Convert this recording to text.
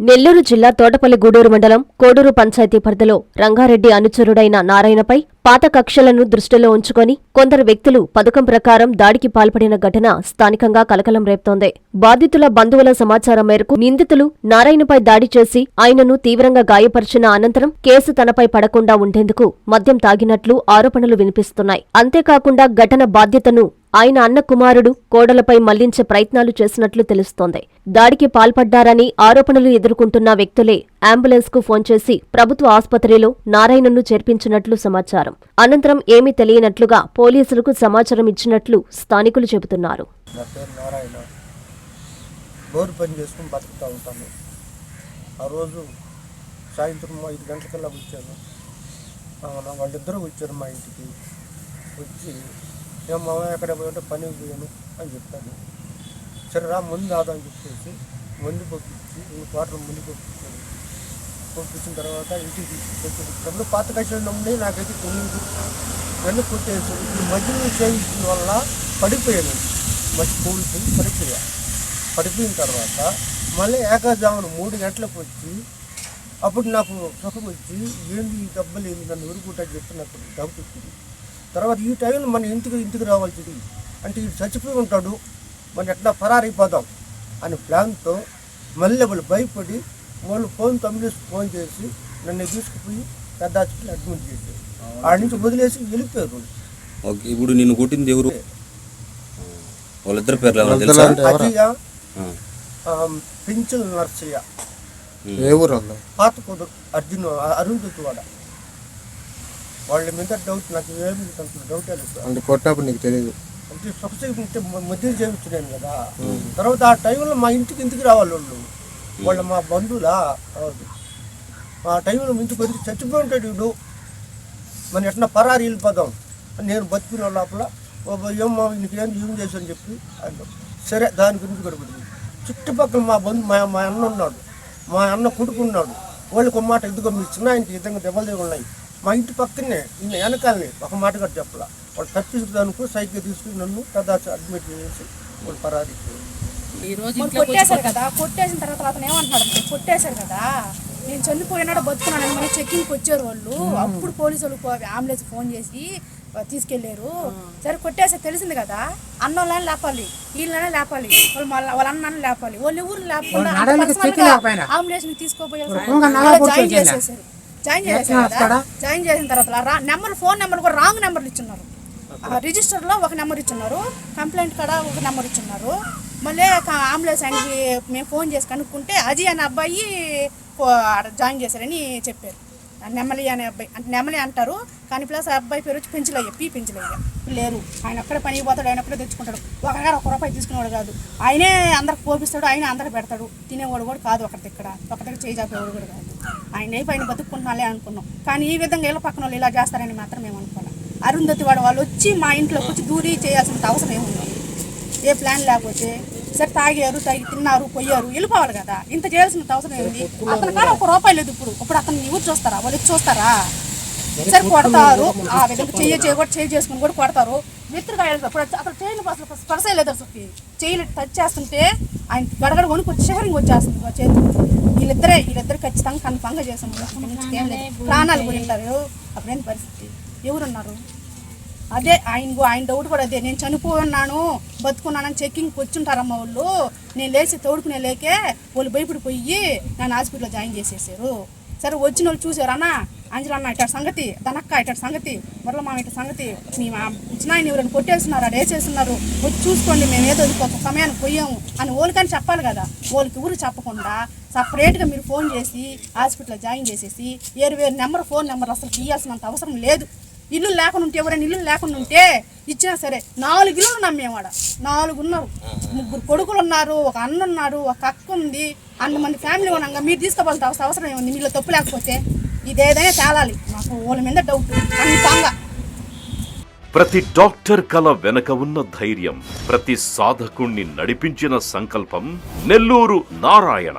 నెల్లూరు జిల్లా తోటపల్లి గూడూరు మండలం కోడూరు పంచాయతీ పరిధిలో రంగారెడ్డి అనుచరుడైన నారాయణపై పాత కక్షలను దృష్టిలో ఉంచుకొని కొందరు వ్యక్తులు పథకం ప్రకారం దాడికి పాల్పడిన ఘటన స్థానికంగా కలకలం రేపుతోంది. బాధితుల బంధువుల సమాచారం మేరకు నిందితులు నారాయణపై దాడి చేసి ఆయనను తీవ్రంగా గాయపరిచిన అనంతరం కేసు తనపై పడకుండా ఉండేందుకు మద్యం తాగినట్లు ఆరోపణలు వినిపిస్తున్నాయి. అంతేకాకుండా ఘటన బాధ్యతను ఆయన అన్న కుమారుడు కోడలపై మళ్ళించే ప్రయత్నాలు చేసినట్లు తెలుస్తోంది. దాడికి పాల్పడ్డారని ఆరోపణలు ఎదుర్కొంటున్న వ్యక్తులే అంబులెన్స్కు ఫోన్ చేసి ప్రభుత్వ ఆసుపత్రిలో నారాయణను చేర్పించినట్లు సమాచారం. అనంతరం ఏమీ తెలియనట్లుగా పోలీసులకు సమాచారం ఇచ్చినట్లు స్థానికులు చెబుతున్నారు. నా పేరు నారాయణ. బోరు పని చేసుకుని బతుకుతూ ఉంటాము ఆ రోజు సాయంత్రం ఐదు గంటలకల్లా వచ్చాను. వాళ్ళిద్దరూ వచ్చారు మా ఇంటికి. వచ్చి మేము మామ ఎక్కడ పోయింటే పని పోయాను అని చెప్పాను సరే రా ముందు రాదా అని చెప్పేసి ముందు పంపించి ఈ క్వార్టర్ ముందు పంపించాను పంపించిన తర్వాత ఇంటికి తీసుకొచ్చి పాత కష్టాలు ఉండే నాకైతే తెలియదు వెన్ను కొట్టేసి ఈ మధ్యలో చేయించడం వల్ల పడిపోయాను. మధ్య కూలిపోయి పడిపోయా పడిపోయిన తర్వాత మళ్ళీ ఏకాజామున మూడు గంటలకు వచ్చి అప్పుడు నాకు సుఖం వచ్చి ఏంది ఈ దెబ్బలు ఏంది? నన్ను ఊరుకుంటా చెప్పి నాకు డౌట్ వచ్చింది. తర్వాత ఈ టైంలో మన ఇంటికి ఇంటికి రావాల్సింది అంటే ఇది చచ్చిపోయి ఉంటాడు. మనం ఎట్లా పరారైపోదాం అనే ప్లాన్తో మళ్ళీ వాళ్ళు భయపడి వాళ్ళు ఫోన్ తమ్మిడి ఫోన్ చేసి నన్ను తీసుకుపోయి పెద్ద హాస్పిటల్ అడ్మిట్ చేశారు. ఆడ నుంచి వదిలేసి వెళ్ళిపోయారు వాళ్ళు. ఓకే ఇప్పుడు నిన్ను కొట్టింది ఎవరు? వాళ్ళిద్దరు పేర్లు ఎవరో? తెలుసా అజయ్య పింఛల్ నర్సయ్య. ఏ ఊరు వాళ్ళు? పాత కుదురు అర్జున్ అరుంధతి వాడ వాళ్ళ మీద డౌట్ నాకు ఏమి కొంచెం డౌట్ లేదు. అంటే కొట్టినప్పుడు నీకు తెలియదు అంటే సొసైటీ ఉంటే మధ్య చేయించున్నాను కదా. తర్వాత ఆ టైంలో మా ఇంటికి ఇంటికి రావాలి వాళ్ళు. వాళ్ళ మా బంధువులా? అవును. ఆ టైంలో ఇంటికి వచ్చి చచ్చిపోయి ఉంటాడు వీడు. మనం ఎట్లా పరారి వెళ్ళిపోదాం అని నేను బతికిన లోపల ఓ ఏమో నీకేం ఏం చేశాను చెప్పి అన్నాడు. సరే దాని గురించి గడుపుతుంది చుట్టుపక్కల మా బంధు మా మా అన్న ఉన్నాడు. మా అన్న కొడుకు ఉన్నాడు వాళ్ళకి ఒక మాట ఇదిగో మీ చిన్న ఇంటి విధంగా దెబ్బలు దగ్గర ఉన్నాయి. మా ఇంటి పక్కనే ఈయన వెనకాలని ఒక మాట కూడా చెప్పాల. వాళ్ళు తప్పించడానికి సైకిల్ తీసుకుని నన్ను పెద్ద అడ్మిట్ చేసి వాళ్ళు పరారీ కొట్టేశారు కదా కొట్టేసిన తర్వాత అతను ఏమంటున్నాడు అంటే, కొట్టేశారు కదా నేను చనిపోయినాడో బతుకున్నాను మళ్ళీ చెక్కింగ్కి వచ్చారు వాళ్ళు. అప్పుడు పోలీసు వాళ్ళు అంబులెన్స్ ఫోన్ చేసి తీసుకెళ్ళారు సరే కొట్టేసే తెలిసింది కదా అన్నోళ్ళని లేపాలి వీళ్ళనే లేపాలి వాళ్ళు వాళ్ళ అన్నని లేపాలి వాళ్ళు ఎవరు లేకుండా అంబులెన్స్ తీసుకోపోయి జాయిన్ చేసేసారు. జాయిన్ చేసేసారు కదా జాయిన్ చేసిన తర్వాత రా- నెంబర్ ఫోన్ నెంబర్ కూడా రాంగ్ నెంబర్లు ఇచ్చున్నారు. రిజిస్టర్లో ఒక నెంబర్ ఇచ్చున్నారు కంప్లైంట్ కాడ ఒక నెంబర్ ఇచ్చున్నారు. మళ్ళీ అంబులెన్స్ ఆయనకి మేము ఫోన్ చేసి కనుక్కుంటే అజయ్ అనే అబ్బాయి ఆడ జాయిన్ చేశారని చెప్పారు. నెమలి అనే అబ్బాయి అంటే నెమలి అంటారు కానీ ప్లస్ ఆ అబ్బాయి పేరు వచ్చి పెంచులయ్య పీ పెంచులయ్య. లేరు. ఆయన ఒక్కడే పనికి పోతాడు ఆయన ఒక్కడే తెచ్చుకుంటాడు. ఒకరిగారు ఒక రూపాయి తీసుకునేవాడు కాదు. ఆయనే అందరికి పోపిస్తాడు ఆయన అందరికి పెడతాడు. తినేవాడు కూడా కాదు ఒకరి దగ్గర ఒక దగ్గర చేయి కూడా కాదు. ఆయన పైన బతుక్కుంటున్నాలే అనుకున్నాం. కానీ ఈ విధంగా ఇలా పక్కన వాళ్ళు ఇలా చేస్తారని మాత్రం మేము అనుకోవాలి. అరుంధతి వాడు వాళ్ళు వచ్చి మా ఇంట్లోకి వచ్చి దూరీ చేయాల్సిన అవసరం ఏముంది? ఏ ప్లాన్ లేకపోతే సరే తాగారు తాగి తిన్నారు పోయారు వెళ్ళిపోవాలి కదా. ఇంత చేయాల్సిన అవసరం ఏంది అతని కాడ ఒక రూపాయి లేదు ఇప్పుడు. ఇప్పుడు అతను ఎవరు చూస్తారా? వాళ్ళు చూస్తారా? సరే కొడతారు. ఆ విధంగా చెయ్యి చేయ కూడా చేయి చేసుకుని కూడా కొడతారు. మిత్రకాయలు అప్పుడు అక్కడ చేయని అసలు స్పర్శ లేదు అసలు చేయలు టచ్ చేస్తుంటే ఆయన గడగడ వణుకు వచ్చి వచ్చేస్తుంది చేతులు వీళ్ళిద్దరే వీళ్ళిద్దరు ఖచ్చితంగా కన్ఫామ్గా చేసాం ప్రాణాలు కూడా ఉంటారు అప్పుడేంటి పరిస్థితి? ఎవరున్నారు? అదే ఆయన ఆయన డౌట్ కూడా అదే. నేను చనిపోన్నాను బతుకున్నానని చెక్కింగ్కి వచ్చుంటారమ్మ వాళ్ళు. నేను లేచి తోడుకునే లేకే వాళ్ళు భయపడిపోయి నన్ను హాస్పిటల్లో జాయిన్ చేసేసారు. సరే వచ్చిన వాళ్ళు చూసారు అన్న అంజలి అన్న ఇట్ట సంగతి దనక్క ఇట్ట సంగతి మరల ఇట్ట సంగతి మీ ఇచ్చిన ఆయన ఎవరైనా కొట్టేస్తున్నారు అక్కడ వేసేస్తున్నారు వచ్చి చూసుకోండి మేము ఏదో ఒక సమయానికి పోయాము అని వాళ్ళకని చెప్పాలి కదా. వాళ్ళకి ఊరు చెప్పకుండా సపరేట్గా మీరు ఫోన్ చేసి హాస్పిటల్లో జాయిన్ చేసేసి వేరు వేరు నెంబర్ ఫోన్ నెంబర్ అసలు తీయాల్సినంత అవసరం లేదు. ఇల్లు లేకుండా ఉంటే ఎవరైనా ఇల్లు లేకుండా ఉంటే ఇచ్చినా సరే నాలుగు ఇల్లు నమ్మేవాడ నాలుగు ఉన్నారు ముగ్గురు కొడుకులు ఉన్నారు ఒక అన్న ఉన్నారు ఒక అక్క ఉంది మంది ఫ్యామిలీ ఉన్నాక మీరు తీసుకోవాల్సిన అవసరం అవసరం ఏముంది? మీలో తప్పు లేకపోతే ఇదేదైనా తేలాలి. మాకు వాళ్ళ మీద డౌట్ కన్ఫామ్గా ప్రతి డాక్టర్ కల వెనక ఉన్న ధైర్యం ప్రతి సాధకుణ్ణి నడిపించిన సంకల్పం నెల్లూరు నారాయణ.